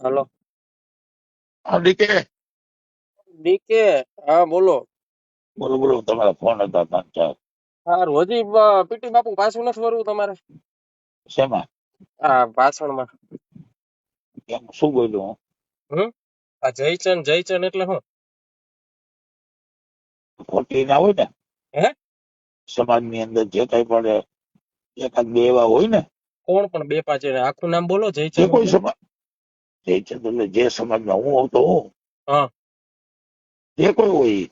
હાલો. હા decay. Decay હા બોલો. બોલો બોલો તમારા ફોન હતા ત્રણ ચાર. સારું હજી પીટી બાપુ પાછું નથી વરવું તમારે? શેમાં? હા ભાષણમાં કેમ શું બોલ્યું હું? આ જયચંદ જયચંદ એટલે શું ખોટી ના હોય ને? હે? સમાજની અંદર જે કઈ પણ એકાદ બે એવા હોય ને? કોણ પણ બે પાંચ આખું નામ બોલો જયચંદ કોઈ? સમાજ જે છે એટલે જે સમાજમાં હું આવતો હું. હા. જે કોઈ હોય.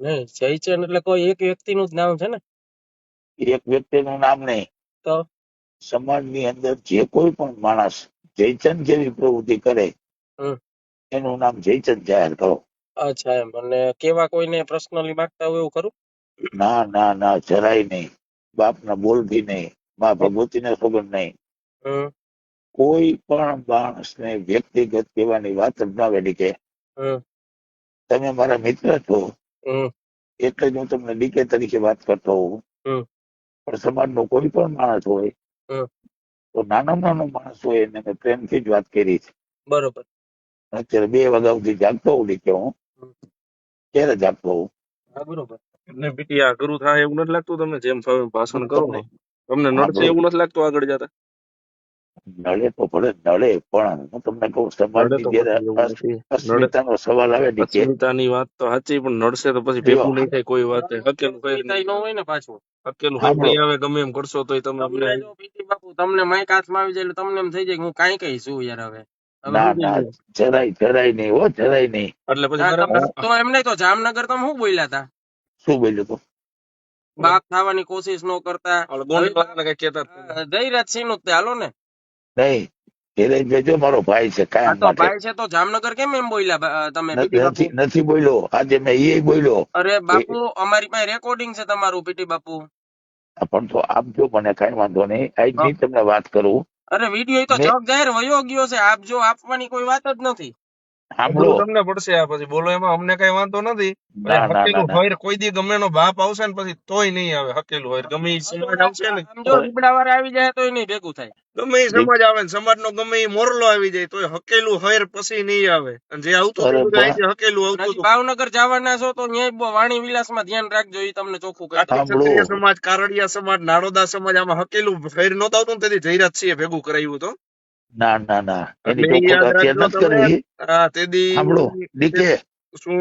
નહીં જયચંદ એટલે કોઈ એક વ્યક્તિનું જ નામ છે ને? એક વ્યક્તિનું નામ નહીં. તો? સમાજની અંદર જે કોઈ પણ માણસ જયચંદ જેવી પ્રવૃત્તિ કરે એનું નામ જયચંદ જાહેર કરો. અચ્છા એમ અને કેવા કોઈને પર્સનલી માંગતા હોય એવું ખરું? ના ના ના જરાય નહીં. બાપના બોલથી નહીં. મા ભગવતીને ખબર નહીં. કોઈ પણ માણસને વ્યક્તિગત કહેવાની વાત જ ના વેડી કે તમે મારા મિત્ર છો. એટલે જ હું તમને ડીકે તરીકે વાત કરતો હોઉં. પણ સમાજનો કોઈ પણ માણસ હોય તો નાનો નાનો માણસ હોય એને મેં પ્રેમથી જ વાત કરી છે. બરોબર. અત્યારે બે વાગ્યા સુધી જાગતો હોઉં ડીકે હું. ક્યારે જાગતો હોઉં? બરોબર. એમને બીટી આ ગુરુ થાય એવું નથી લાગતું તમને? જેમ ભાષણ કરો ને. તમને નડશે એવું નથી લાગતું આગળ જતા? નડે તો ભલે નળે પણ હું તમને કહું સમાજની અસ્મિતાનો સવાલ આવે ડીકે અસ્મિતાની વાત તો સાચી પણ નડશે તો પછી ભેગું નહીં થાય કોઈ વાત હકેલું કઈ ન હોય ને પાછું. હકેલું સાંભળો નહીં આવે ગમે એમ કરશો તો તમે અમને બાપુ તમને માઇક હાથમાં આવી જાય એટલે તમને એમ થઈ જાય કે હું કાઈ કઈ છું યાર હવે? ના ના જરાય જરાય નહીં હો જરાય નહીં. એટલે પછી ના બરાબર તમે તો એમ નહીં તો જામનગર તમે શું બોલ્યા હતા શું બોલ્યું તું? બાપ થવાની કોશિશ ન કરતા. ઓલો હવે ગોંડલ વાળાને કઈ કહેતા જ જયરાજ સિંહનું તે હાલો ને. નહીં ધીરજભાઈ જો મારો ભાઈ છે કાયમ તો ભાઈ છે તો જામનગર કેમ એમ બોલ્યા તમે નથી નથી બોલ્યો. આજે મેં એ બોલ્યો. અરે બાપુ અમારી પાસે રેકોર્ડિંગ છે તમારું પીટી બાપુ. પણ તો આપજો મને કઈ વાંધો નહીં. આજની તમને વાત કરું. અરે વીડિયો તો જગ જાહેર વયો ગયો છે. આપજો આપવાની કોઈ વાત જ નથી. સાંભળો. તમને પડશે આ પછી. બોલો એમાં અમને કઈ વાંધો નથી. પછી ના ના ના હકેલું હોય કોઈ દી ગમે નો બાપ આવશે ને પછી તોય નહીં આવે હકેલું હોય. ગમે ઈ સમાજ આવશે ને. જો રીબડા વાળા આવી જાય તોય નહીં ભેગું થાય. ગમે ઈ સમાજ આવે ને સમાજનો ગમે ઈ મોરલો આવી જાય તોય હકેલું હોય પછી નહીં આવે. અને જે આવતું હકેલું આવતું ભાવનગર જવાના છો તો ન્યાય વાણી વિલાસમાં ધ્યાન રાખજો એ તમને ચોખ્ખું ક્ષત્રિય સમાજ કારડિયા સમાજ નાડોદા સમાજ આમાં હકેલું ફેર નહોતું આવતું ને તેથી જયરાજ સિંહે ભેગું કરાવ્યું હતું. ના ના ના. એની રાખજો નથી કરવી. સાંભળો ડીકે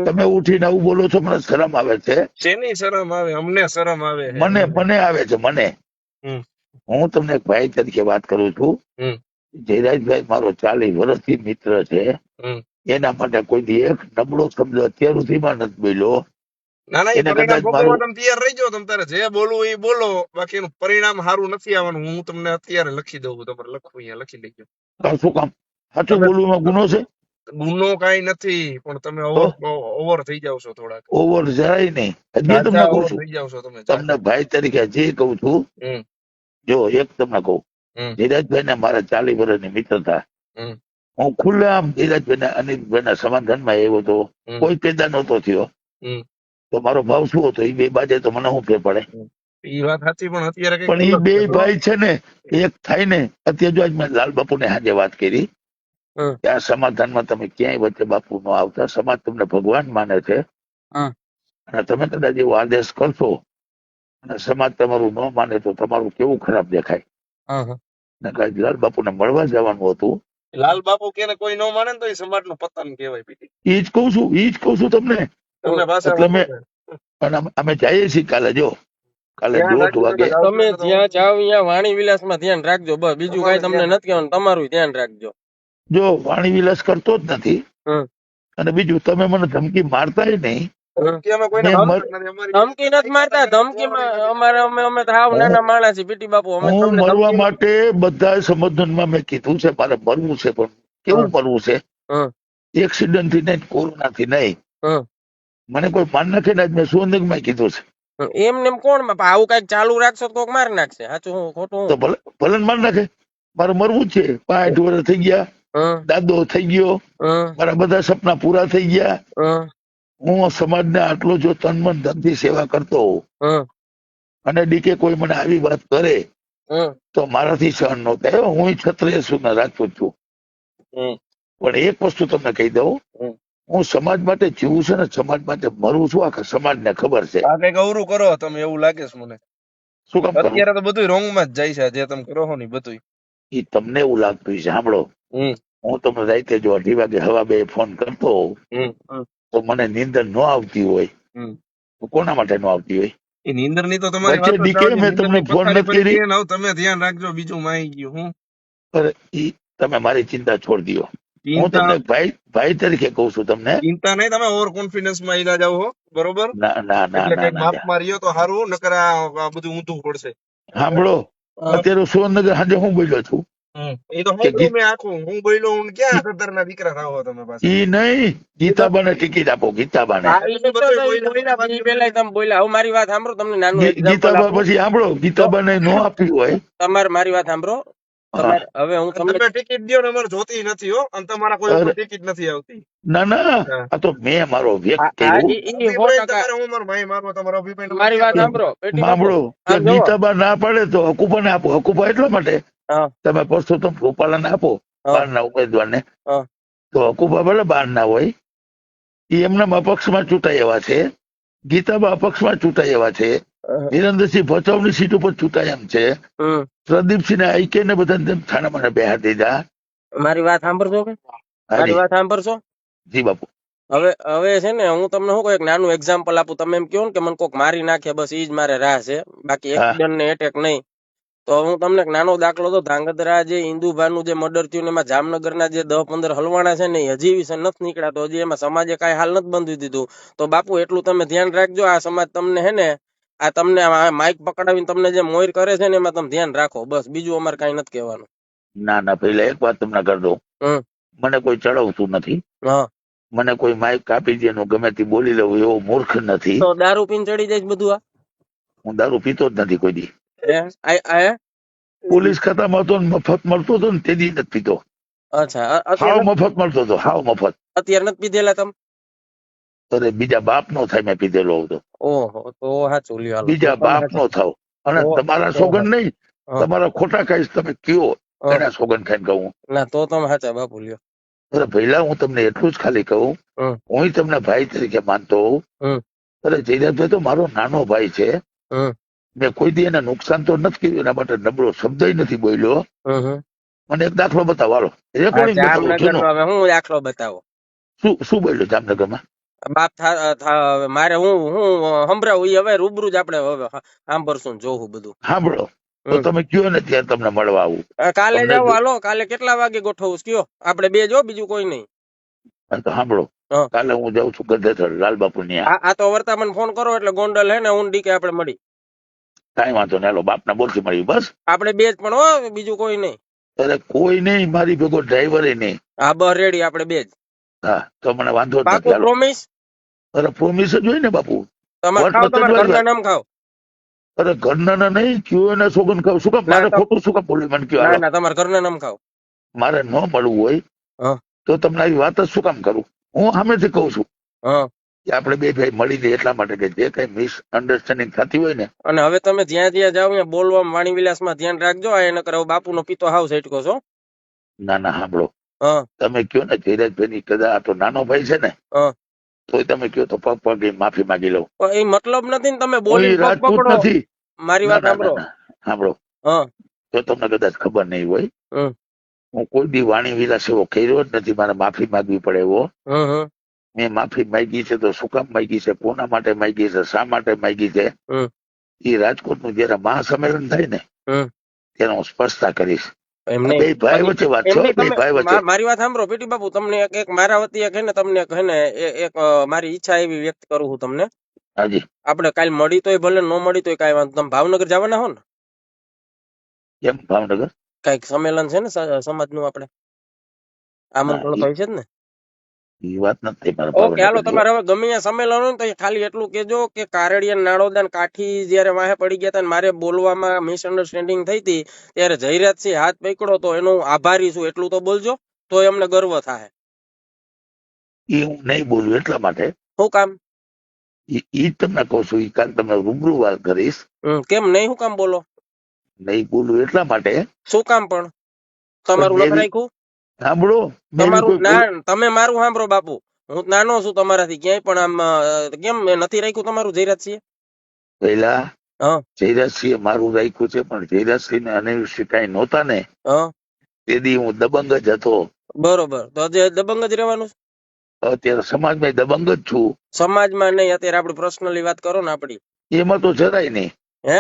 તમે ઉઠીને આવું બોલો છો મને શરમ આવે છે. શેની શરમ આવે? અમને શરમ આવે મને મને આવે છે મને. હું તમને એક ભાઈ તરીકે વાત કરું છું. જયરાજભાઈ મારો ચાલીસ વર્ષથી મિત્ર છે. એના માટે કોઈ દી એક નબળો શબ્દ અત્યાર સુધીમાં નથી બોલ્યો. બોલવું એ બોલો. બાકી એનું પરિણામ સારું નથી આવવાનું. હું તમને અત્યારે લખી દઉં તમારે લખવું અહીંયા લખી લેજો. શું કામ? સાચું તમે ગુનો છે? ગુનો કઈ નથી પણ તમે ઓવર ઓવર થઈ જાવ છો થોડાક. ઓવર જરાય નહીં. હજી તમને કહું છું. થઈ જાવ છો તમે તમને ભાઈ તરીકે જે કહું છું જો એક તમને કહું. ધીરજભાઈ ને મારા ચાલીસ વર્ષની મિત્રતા હું ખુલ્લેઆમ ધીરજભાઈ ને અનિલભાઈ ના સમાધાનમાં એવો તો કોઈ પેદા નહોતો થયો. તો મારો ભાવ શું હતો? એ બે બાજે તો મને શું ફેર પડે? ઈ વાત સાચી પણ અત્યારે પણ એ બે ભાઈ છે ને એક થાય ને અત્યારે જો આજ મેં લાલ બાપુ ને આજે વાત કરી કે આ સમાધાનમાં તમે ક્યાંય વચ્ચે બાપુ નો આવતા સમાજ તમને ભગવાન માને છે. અને તમે કદાચ એવો આદેશ કરશો અને સમાજ તમારું ન માને તો તમારું કેવું ખરાબ દેખાય? ને કાંઈ લાલ બાપુને મળવા જવાનું હતું. લાલ બાપુ કે કોઈ ન માને તો એ સમાજનું પતન કહેવાય પીટી એ જ કહું છું એ જ કહું છું તમને. એટલે અમે- અમે જઈએ છીએ કાલે જો. કાલે દોઢ વાગે. તમે જ્યાં જાવ ત્યાં વાણી વિલાસમાં ધ્યાન રાખજો બસ. બીજું કઈ તમને નથી કહેવાનું તમારું ધ્યાન રાખજો. જો વાણી વિલાસ કરતો જ નથી અને બીજું તમે મને ધમકી મારતાય નહીં. હમ. ધમકી અમે કોઈને મેં મારતા જ નહીં ધમકી નથી મારતા. ધમકીમાં અમારે અમે અમે તો હાવ નાના માણસ છીએ પીટી બાપુ. અમે હું તમને મરવા માટે બધા સંબોધનમાં મેં કીધું છે મારે મરવું છે પણ કેવું મરવું છે? એક્સિડન્ટથી નહીં કોરોના થી નહીં મને કોઈ પાન નથી ને આજ મેં સુવર્ણમાં કીધું છે. એમ નેમ કોણ આવું કંઈક ચાલુ રાખશો તો કોક માર નાખશે. સાચું હું ખોટું તો ભલે ભલે ને નાખે. મારું મરવું જ છે. પાંઠ વર્ષ થઈ ગયા. દાદો થઈ ગયો. મારા બધા સપના પૂરા થઈ ગયા. હું હું સમાજને આટલો જો તન મન ધનથી સેવા કરતો હોઉં. અને ડીકે કોઈ મને આવી વાત કરે તો મારાથી સહન ન થાય. હું છત્રીય સુના રાજપૂત છું. પણ એક વસ્તુ તમને કહી દઉં. હું સમાજ માટે જીવું છું ને સમાજ માટે મરું છું આખા સમાજને ખબર છે. આ કંઈક અવરું કરો તમે એવું લાગે છે મને. શું કામ અત્યારે તો બધું રોંગમાં જ જાય છે જે તમે કરો છો ને બધું એ તમને એવું લાગતું છે સાંભળો. હું તમને રાતે જો અઢી વાગે હવા બે ફોન કરતો હોઉં તો મને નીંદર ન આવતી હોય. તો કોના માટે ન આવતી હોય? એ નીંદરની તો તમારી. મેં તમને ફોન કરી. ને હવે તમે ધ્યાન રાખજો બીજું માઈ ગયું હું પણ ઈ તમે મારી ચિંતા છોડી દો હું તમને ભાઈ ભાઈ તરીકે કહું છું તમને. ચિંતા નહીં તમે ઓવર કોન્ફિડન્સમાં ઈલા જાવ હો બરોબર? ના ના ના એટલે માપ માર્યો તો સારું નકર આ બધું ઊંધું પડશે. સાંભળો અત્યારે સુરેન્દ્રનગર સાંજે હું બોલ્યો છું? એ તો હું ગીત- આખું હું બોલ્યો હું ક્યાં સત્તર ના દીકરા થાવ તમે પાછા? ઈ નહીં ગીતાબાને ટિકિટ આપો ગીતાબાને. પેલાય તમે બોલ્યા. હવે મારી વાત સાંભળો તમને નાનું ગીતાબા. પછી સાંભળો ગીતાબાને નો આપી હોય. તમારે મારી વાત સાંભળો. હવે હું તમને ટિકિટ દો ને અમારે જોતી નથી હો અને તમારા કોઈ ઉપર ટિકિટ નથી આવતી. ના ના આ તો મેં મારો વ્યક્ત આ- આ ઈ- ઈ સો તમારે હું મારો ભાઈ મારો તમારો અભિપ્રાય મારી વાત સાંભળો. સાંભળો. કે આમ ના પાડે તો હકુબાને આપો. હકુબા એટલા માટે? હા. તમે પરસોત્તમ રૂપાલાને આપો બાર બહારના ઉમેદવારને. ને તો હકુબા ભલે બાર ના હોય. એ એમના અપક્ષમાં ચૂંટાઈ એવા છે. ગીતાબા અપક્ષમાં ચૂંટાઈ એવા છે. હા. વિરેન્દ્રસિંહ ભચાઉની સીટ ઉપર ચૂંટાય એમ છે. પ્રદીપસિંહ ને આઈકે ને બધાને થાણામાં બેહા દીધા મારી વાત સાંભળશો કે? મારી વાત સાંભળશો? જી બાપુ. હવે હવે છે ને હું તમને શું કહું એક નાનું એક્ઝામ્પલ આપું તમે એમ કહો ને કે મને કોક મારી નાખે બસ ઈ જ મારે રાહ છે. બાકી. એક્સિડન્ટ ને એટેક નહીં. તો હું તમને એક નાનો દાખલો તો ધાંગધ્રા જે ઇન્દુભાનું જે મર્ડર થયું એમાં જામનગરના જે દસ પંદર હલવાણા છે ને હજી વિશે નથી નીકળ્યા તો હજી એમાં સમાજે કાંઈ હાલ નથી બંધી દીધું. તો બાપુ એટલું તમે ધ્યાન રાખજો આ સમાજ તમને હે ને આ તમને માઇક પકડાવીને તમને જે મોર કરે છે ને એમાં તમે ધ્યાન રાખો. બસ બીજું અમારે કઈ નથી કહેવાનું. ના ના પેલા એક વાત તમને કરી દઉં. મને કોઈ ચડાવતું નથી. મને કોઈ માઇક કાપી દે નું ગમે તે બોલી લઉં એવો મૂર્ખ નથી. તો દારૂ પીને ચડી જાય બધું આ? હું દારૂ પીતો જ નથી કોઈ દી. પોલીસ ખાતામાં હતો મફત મળતો હતો ને તે દી નથી પીતો. અચ્છા હાવ મફત મળતો હતો હાવ મફત. અત્યારે નથી પીધેલા તમે? અરે બીજા બાપ નો થાય મેં પીધેલો હતો. ઓહો તો સાચું લ્યો બીજા બાપ નો થાવ. અને તમારા. સોગન નહીં. તમારા ખોટા કહીશ તમે કયો. એના સોગન ખાઈને કહું. ના તો તમે સાચા બાપુ લ્યો. અરે પહેલા હું તમને એટલું જ ખાલી કહું. હું. તમને ભાઈ તરીકે માનતો હોઉં. અરે જયરાજભાઈ તો મારો નાનો ભાઈ છે મેં કોઈ દી એને નુકસાન તો નથી કર્યું એના માટે નબળો શબ્દ નથી બોલ્યો. મને એક દાખલો બતાવો હાલો. રેકોર્ડિંગ બતાવો જામનગર શું શું બોલ્યો જામનગરમાં? બાપ મારે હું હું સંભળાવું એ હવે રૂબરૂ જ આપણે હવે સાંભળશું જોવું બધું. સાંભળો. તો તમે કયો ને ત્યાં તમને મળવા આવું. કાલે જાવ હાલો કાલે કેટલા વાગે ગોઠવું? કયો? આપણે બે જો બીજું કોઈ નહીં. તો સાંભળો. કાલે હું જાઉં છું ગધેથર લાલ બાપુ ની આ તો વર્તા મને ફોન કરો એટલે ગોંડલ હે ને હું ડીકે આપણે મળી. કઈ વાંધો નહીં હાલો બાપના બોલથી મળી બસ? આપણે બે જ પણ હો બીજું કોઈ નહીં. અરે કોઈ નહીં મારી ભેગો ડ્રાઈવર નહીં. હા બસ રેડી આપણે બે જ. હા તો મને વાંધો નથી પ્રોમિસ અરે પ્રોમિસ જ હોય ને બાપુ. અરે ઘરના ના નહીં કયો એને સોગન ખાવ. શું કામ ના, મારે ખોટું શું કામ બોલ્યું મને કયો ના તમારા ઘરના નામ ખાવ. મારે ન મળવું હોય તો તમને આવી વાત જ શું કામ કરું? હું સામેથી કહું છું હા. કે આપણે બે ભાઈ મળીને એટલા માટે કે જે કઈ મિસ અન્ડરસ્ટેન્ડિંગ થતી હોય ને અને હવે તમે જ્યાં જ્યાં જાવ ત્યાં બોલવા વાણી વિલાસમાં ધ્યાન રાખજો આ એને બાપુ બાપુનો પિતો હાવ સેટકો છો ના ના સાંભળો. તમે કયો ને ધીરજભાઈ ની કદા આ તો નાનો ભાઈ છે ને. તોય તમે કયો તો પગ પગ માફી માંગી લઉં. એ મતલબ નથી ને તમે બોલી રાજપૂત પકડો. નથી. મારી વાત સાંભળો. સાંભળો. હા. તો તમને કદાચ ખબર નહીં હોય. હું કોઈ દી વાણી વિલાસ એવો કર્યો જ નથી. મારે માફી માંગવી પડે એવો. મેં માફી માંગી છે તો શું કામ માંગી છે? કોના માટે માંગી છે? શા માટે માંગી છે. એ રાજકોટનું જયારે મહાસંમેલન થાય ને તેનો હું સ્પષ્ટતા કરીશ. એમ ભાઈ વચ્ચે વાત છે એમ હો, નહીં બે તમે ભાઈ વચ્ચે. મારી વાત સાંભળો પીટી બાપુ તમને એક એક મારા વતી એક ને તમને એક ને એક મારી ઈચ્છા એવી વ્યક્ત કરું હું તમને. હાજી. આપણે કાલ મળી તોય ભલે ન મળી તોય કાઈ વાંધો તમે ભાવનગર જવાના હો ને? કેમ? ભાવનગર? કંઈક સંમેલન છે ને સમાજ સમાજનું આપણે? આમંત્રણ થયું છે જ ને? એ વાત નથી ઓકે હાલો તમારે હવે ગમે ત્યાં સંમેલન હોય તો ખાલી એટલું કેજો કે કારડિયા નાળોદા ને કાઠી જયારે વાહે પડી ગયા હતા મારે બોલવામાં મિસઅન્ડરસ્ટેન્ડિંગ થઈ હતી ત્યારે જયરાજસિંહ હાથ પકડો તો એનો હું આભારી છું એટલું તો બોલજો તો એમને ગર્વ થાય. એ હું નહીં બોલું એટલા માટે? શું કામ? એ તમને કહું છું ઈ કાલ તમને રૂબરૂ વાત કરીશ. કેમ નહીં શું કામ બોલો? નહીં બોલું એટલા માટે? શું કામ પણ? તમારું લખ રાખ્યું? સાંભળો તમે મારું સાંભળો બાપુ. હું નાનો છું તમારાથી ક્યાંય પણ આમ કેમ નથી રાખ્યું તમારું જયરાજસિંહ? પેલા જયરાજ સિંહ મારું રાખ્યું છે પણ જયરાજસિંહ ને અનિરુદ્ધ કઈ નહોતા ને. તે દી હું દબંગ જ હતો. બરોબર. તો દબંગ જ રહેવાનું? અત્યારે સમાજમાં દબંગ જ છું. સમાજમાં નહીં અત્યારે આપણે પર્સનલી વાત કરો ને આપડી એમાં તો જરાય નહીં. હે?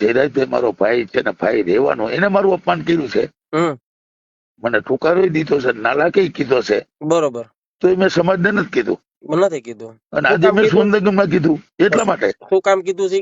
જયરાજભાઈ મારો ભાઈ છે ને ભાઈ રહેવાનો એને મારું અપમાન કર્યું છે. હમ. મને ટુકારો દીધો છે નાલાકી કીધો છે. બરોબર. તો એ મેં સમાજને નથી કીધું. નથી કીધું. અને આજે મેં કીધું? માં કીધું. એટલા માટે. શું કામ કીધું છે?